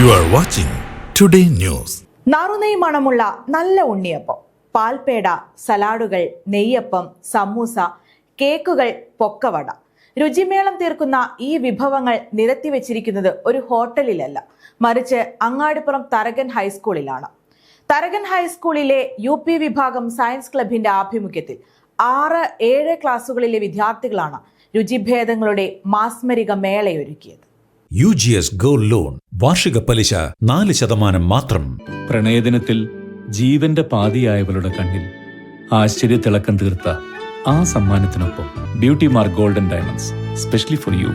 You are watching Today News. നറുനെയ് മണമുള്ള നല്ല ഉണ്ണിയപ്പം. പാൽപേട സലാഡുകൾ നെയ്യപ്പം സമൂസ കേക്കുകൾ പൊക്കവട. രുചിമേളം തീർക്കുന്ന ഈ വിഭവങ്ങൾ നിരത്തിവെച്ചിരിക്കുന്നത് ഒരു ഹോട്ടലിലല്ല മറിച്ച് അങ്ങാടിപ്പുറം തരകൻ ഹൈസ്കൂളിലാണ്. തരകൻ ഹൈസ്കൂളിലെ യു പി വിഭാഗം സയൻസ് ക്ലബിന്റെ ആഭിമുഖ്യത്തിൽ ആറ് ഏഴ് ക്ലാസ്സുകളിലെ വിദ്യാർത്ഥികളാണ് രുചിഭേദങ്ങളുടെ മാസ്മരിക മേളയൊരുക്കിയത്. U G S gold loan വാർഷിക പലിശ നാല് ശതമാനം മാത്രം. പ്രണയദിനത്തിൽ ജീവന്റെ പാതിയായവളുടെ കണ്ണിൽ ആശ്ചര്യത്തിളക്കം തീർത്ത ആ സമ്മാനത്തിനൊപ്പം beauty mark golden diamonds specially for you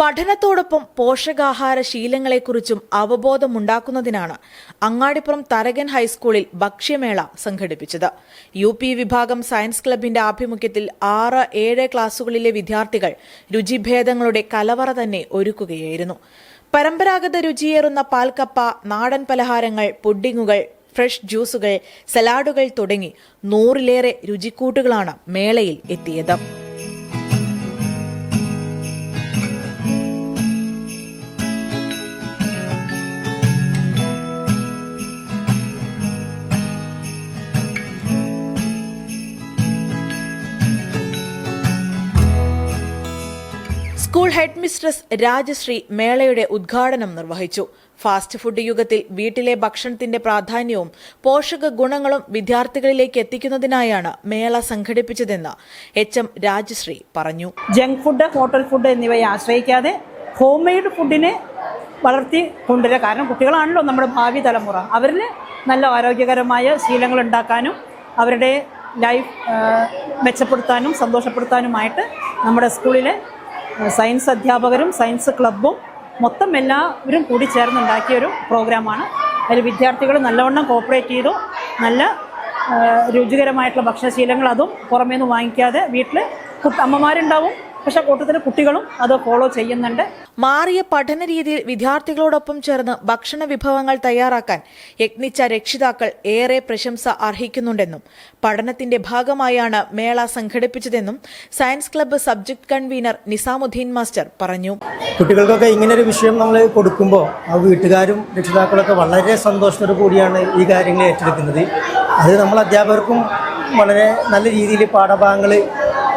പഠനത്തോടൊപ്പം പോഷകാഹാര ശീലങ്ങളെക്കുറിച്ചും അവബോധമുണ്ടാക്കുന്നതിനാണ് അങ്ങാടിപ്പുറം തരകൻ ഹൈസ്കൂളിൽ ഭക്ഷ്യമേള സംഘടിപ്പിച്ചത്. യു പി വിഭാഗം സയൻസ് ക്ലബിന്റെ ആഭിമുഖ്യത്തിൽ ആറ് ഏഴ് ക്ലാസുകളിലെ വിദ്യാർത്ഥികൾ രുചിഭേദങ്ങളുടെ കലവറ തന്നെ ഒരുക്കുകയായിരുന്നു. പരമ്പരാഗത രുചിയേറുന്ന പാൽക്കപ്പ നാടൻ പലഹാരങ്ങൾ പുഡിങ്ങുകൾ ഫ്രഷ് ജ്യൂസുകൾ സലാഡുകൾ തുടങ്ങി നൂറിലേറെ രുചിക്കൂട്ടുകളാണ് മേളയിൽ എത്തിയത്. സ്കൂൾ ഹെഡ് മിസ്ട്രസ് രാജശ്രീ മേളയുടെ ഉദ്ഘാടനം നിർവഹിച്ചു. ഫാസ്റ്റ് ഫുഡ് യുഗത്തിൽ വീട്ടിലെ ഭക്ഷണത്തിന്റെ പ്രാധാന്യവും പോഷക ഗുണങ്ങളും വിദ്യാർത്ഥികളിലേക്ക് എത്തിക്കുന്നതിനായാണ് മേള സംഘടിപ്പിച്ചതെന്ന് എച്ച് എം രാജശ്രീ പറഞ്ഞു. ജങ്ക് ഫുഡ് ഹോട്ടൽ ഫുഡ് എന്നിവയെ ആശ്രയിക്കാതെ ഹോം മെയ്ഡ് ഫുഡിനെ വളർത്തി കൊണ്ടുവരിക കാരണം കുട്ടികളാണല്ലോ നമ്മുടെ ഭാവി തലമുറ. അവരിൽ നല്ല ആരോഗ്യകരമായ ശീലങ്ങൾ ഉണ്ടാക്കാനും അവരുടെ ലൈഫ് മെച്ചപ്പെടുത്താനും സന്തോഷപ്പെടുത്താനുമായിട്ട് നമ്മുടെ സ്കൂളിലെ സയൻസ് അധ്യാപകരും സയൻസ് ക്ലബ്ബും മൊത്തം എല്ലാവരും കൂടി ചേർന്നുണ്ടാക്കിയൊരു പ്രോഗ്രാമാണ്. അതിൽ വിദ്യാർത്ഥികൾ നല്ലവണ്ണം കോപ്പറേറ്റ് ചെയ്തു. നല്ല രുചികരമായിട്ടുള്ള ഭക്ഷണശീലങ്ങൾ അതും പുറമേ നിന്ന് വാങ്ങിക്കാതെ വീട്ടിൽ അമ്മമാരുണ്ടാവും. പക്ഷെ കൂട്ടത്തിൽ കുട്ടികളും അത് ഫോളോ ചെയ്യുന്നുണ്ട്. മാറിയ പഠന രീതിയിൽ വിദ്യാർത്ഥികളോടൊപ്പം ചേർന്ന് ഭക്ഷണ വിഭവങ്ങൾ തയ്യാറാക്കാൻ യത്നിച്ച രക്ഷിതാക്കൾ ഏറെ പ്രശംസ അർഹിക്കുന്നുണ്ടെന്നും പഠനത്തിന്റെ ഭാഗമായാണ് മേള സംഘടിപ്പിച്ചതെന്നും science club subject convener Nizamuddin master പറഞ്ഞു. കുട്ടികൾക്കൊക്കെ ഇങ്ങനെ ഒരു വിഷയം നമ്മൾ കൊടുക്കുമ്പോൾ ആ വീട്ടുകാരും രക്ഷിതാക്കളൊക്കെ വളരെ സന്തോഷത്തോടു കൂടിയാണ് ഈ കാര്യങ്ങൾ ഏറ്റെടുക്കുന്നത്. അത് നമ്മൾ അധ്യാപകർക്കും വളരെ നല്ല രീതിയിൽ പാഠഭാഗങ്ങൾ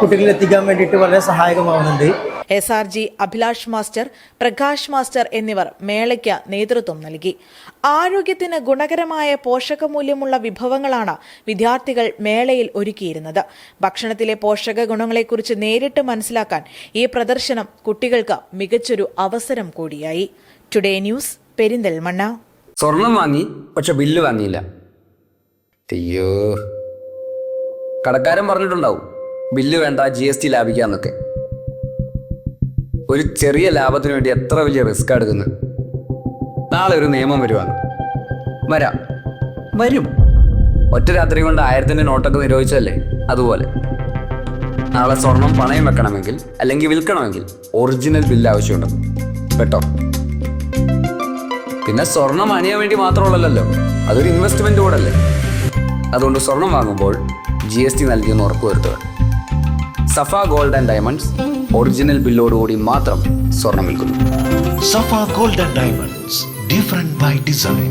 കുട്ടികളിൽ എത്തിക്കാൻ വേണ്ടിയിട്ട് വളരെ സഹായകമാവുന്നുണ്ട്. S R G Abhilash master Prakash master എന്നിവർ മേളയ്ക്ക് നേതൃത്വം നൽകി. ആരോഗ്യത്തിന് ഗുണകരമായ പോഷകമൂല്യമുള്ള വിഭവങ്ങളാണ് വിദ്യാർത്ഥികൾ മേളയിൽ ഒരുക്കിയിരുന്നത്. ഭക്ഷണത്തിലെ പോഷക ഗുണങ്ങളെക്കുറിച്ച് നേരിട്ട് മനസ്സിലാക്കാൻ ഈ പ്രദർശനം കുട്ടികൾക്ക് മികച്ചൊരു അവസരം കൂടിയായി. Today news Perinthalmanna. സ്വർണം വാങ്ങി പക്ഷെ ബില്ല് വാങ്ങിയില്ല. അയ്യോ. കടക്കാരൻ പറഞ്ഞിട്ടുണ്ടാവും ബില്ല് വേണ്ട ജി എസ് ടി ലാഭിക്കാമെന്നൊക്കെ ഒരു ചെറിയ ലാഭത്തിന് വേണ്ടി എത്ര വലിയ റിസ്ക് എടുക്കുന്നു? നാളെ ഒരു നിയമം വരുവാണ്. വരാം. വരും. ഒറ്റ രാത്രി കൊണ്ട് ആയിരത്തിന്റെ നോട്ടൊക്കെ നിരോധിച്ചല്ലേ അതുപോലെ. നാളെ സ്വർണം പണയം വെക്കണമെങ്കിൽ അല്ലെങ്കിൽ വിൽക്കണമെങ്കിൽ ഒറിജിനൽ ബില്ല് ആവശ്യമുണ്ട്. കേട്ടോ? പിന്നെ സ്വർണം അണിയാൻ വേണ്ടി മാത്രമുള്ളല്ലോ അതൊരു ഇൻവെസ്റ്റ്മെന്റ് കൂടെ അല്ലേ? അതുകൊണ്ട് സ്വർണം വാങ്ങുമ്പോൾ ജി എസ് ടി നൽകിയെന്ന് ഉറപ്പുവരുത്തുക Safa gold and diamonds original ബില്ലോടുകൂടി മാത്രം സ്വർണം വിൽക്കുന്നു Safa gold and Diamonds, different by design.